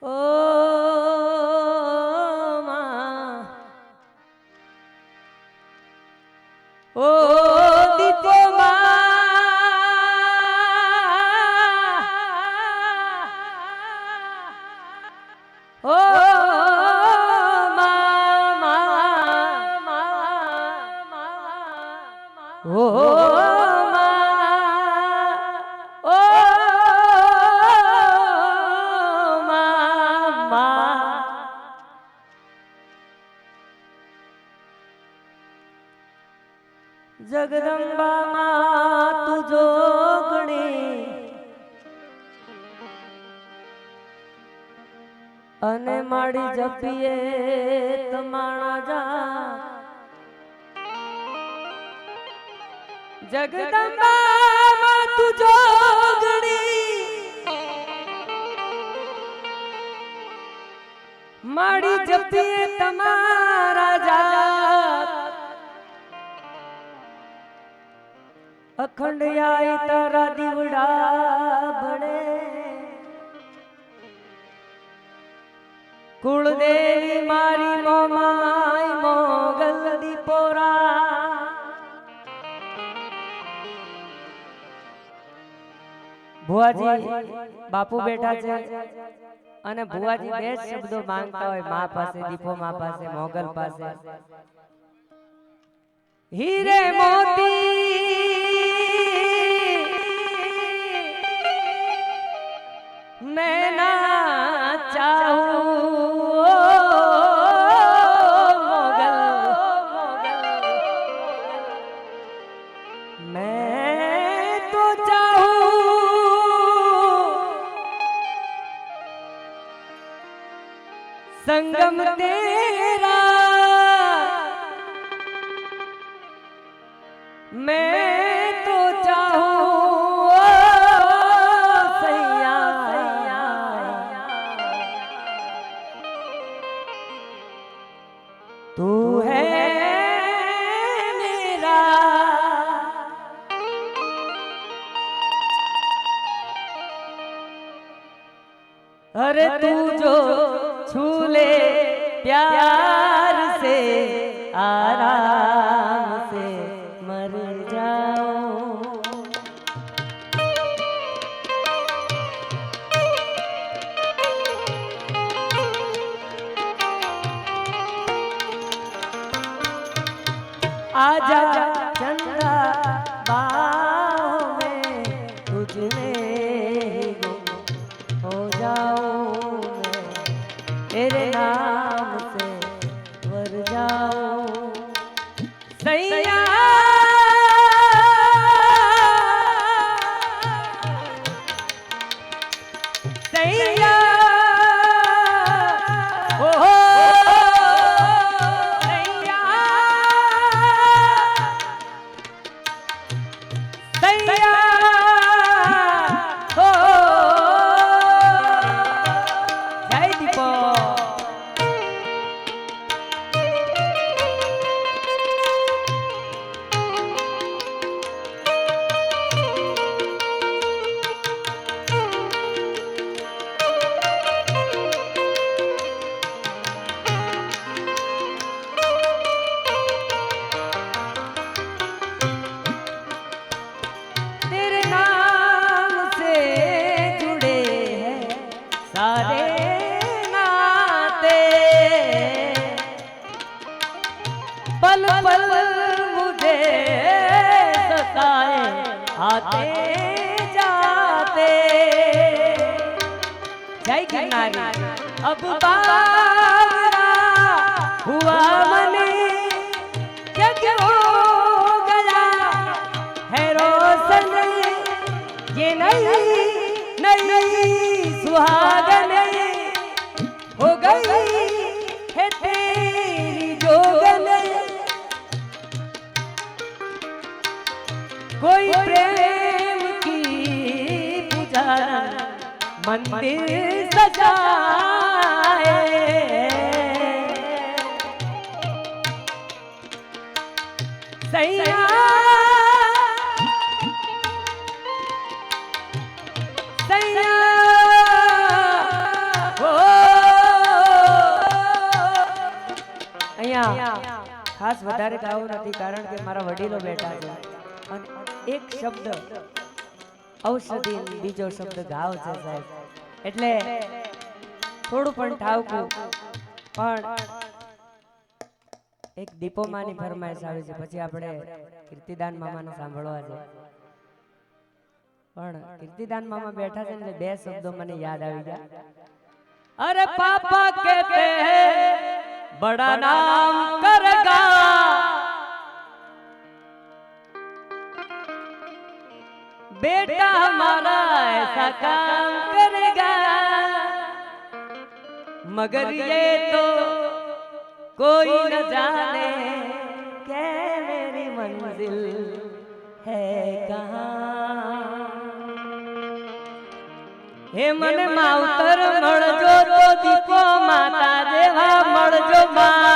Oh, Jagdamba તું જોગણી માડી જપીએ તમારા જાત. અખંડ આય તારા દીવડા ભણે. કુળદેવી મારી મોમાઈ ભુવાજી બાપુ બેઠા છે અને ભુવાજી બે શબ્દો માંગતા હોય મા પાસે દીપો મા પાસે મોગલ પાસે. હીરે મોતી. मैं संगम तेरा मैं तो चाहूं सैया सैया तू है आजा चंदा बाहों में तुझमें ही गुम हो जाऊं मैं तेरे नाम से वर जाऊं सैया सैया आते जाते जय गिरनारी अब बावरा हुआ मने जग हो गया है रोशन ये नई કોઈ પ્રેમ કી પૂજા મંદિર સજાએ સૈયા ખાસ વધારે ગાવું નથી કારણ કે મારા વડીલો બેઠા છે. અને એક શબ્દ. ઔષધિ બીજો શબ્દ ઘાવ છે સાહેબ. એટલે થોડું પણ ઠાવકું. પણ એક દીપોમાની ફરમાઈશ આવી છે. પછી આપણે કીર્તિદાન મામાને સાંભળવા છે. પણ કીર્તિદાન મામા બેઠા છે એટલે બે શબ્દો મને યાદ આવી ગયા. અરે પાપા કહેતે બડા નામ કરગા बेटा हमारा ऐसा काम करेगा मगर ये तो कोई न जाने के मेरी मंजिल है कहाँ હે મને માવતર મળજો તો દીપો માતા દેવા મળજો મા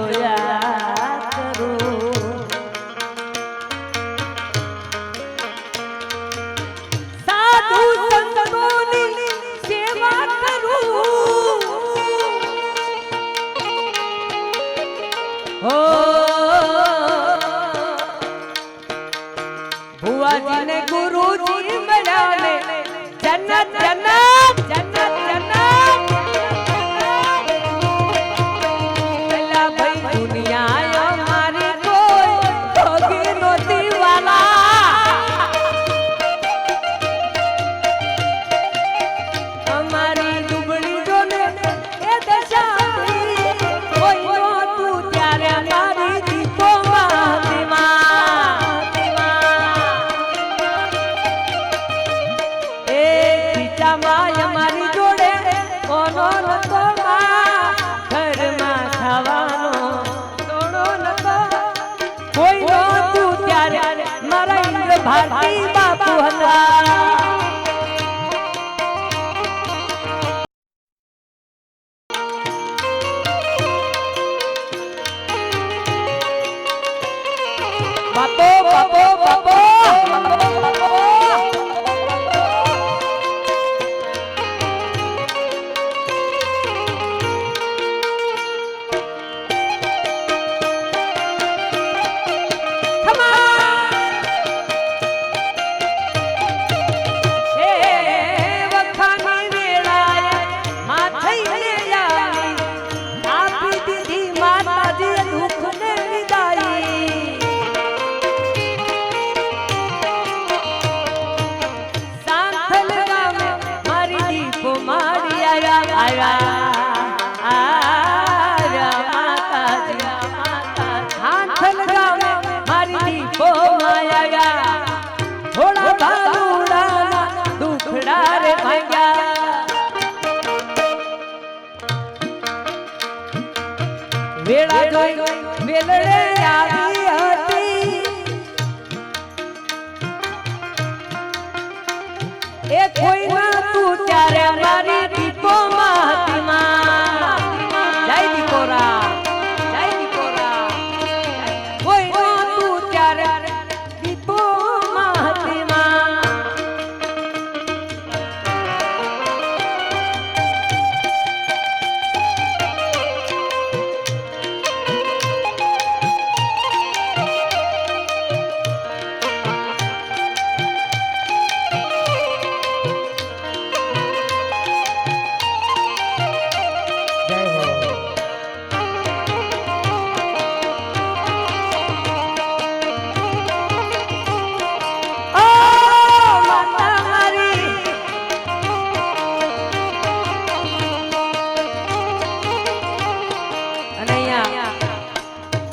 Oh, yeah. ભારતી બાપુ હતા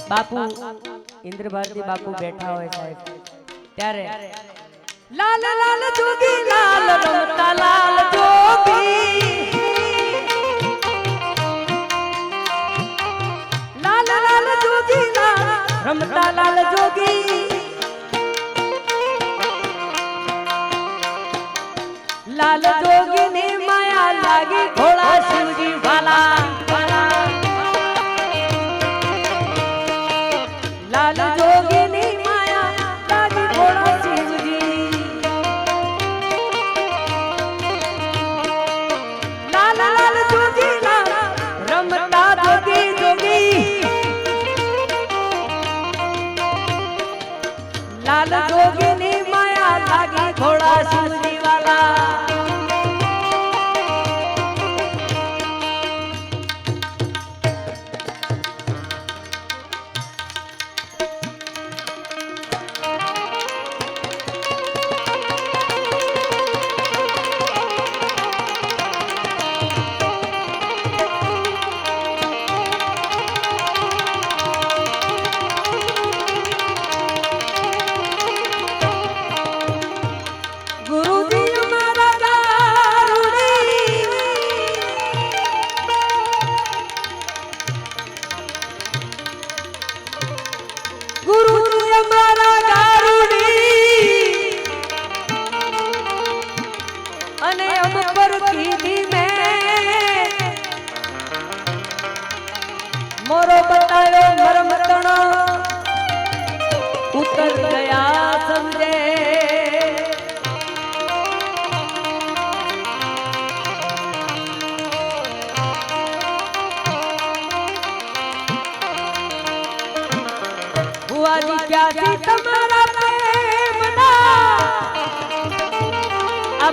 બાપુ ઇન્દ્ર ભારતી બાપુ બેઠા હોય સાહેબ. ત્યારે લાલ લાલ જોગી લાલ રમતા લાલ જોગી. લાલ લાલ જોગી લાલ રમતા લાલ જોગી. લાલ જોગી ને માયા લાગી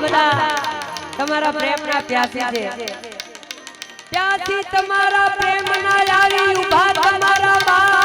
બધા તમારા પ્રેમના પ્યાસી છે. ત્યાંથી તમારા પ્રેમના આવી ઊભા તમારા બા.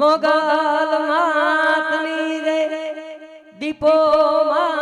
মোগল মাতনি রে দীপো মা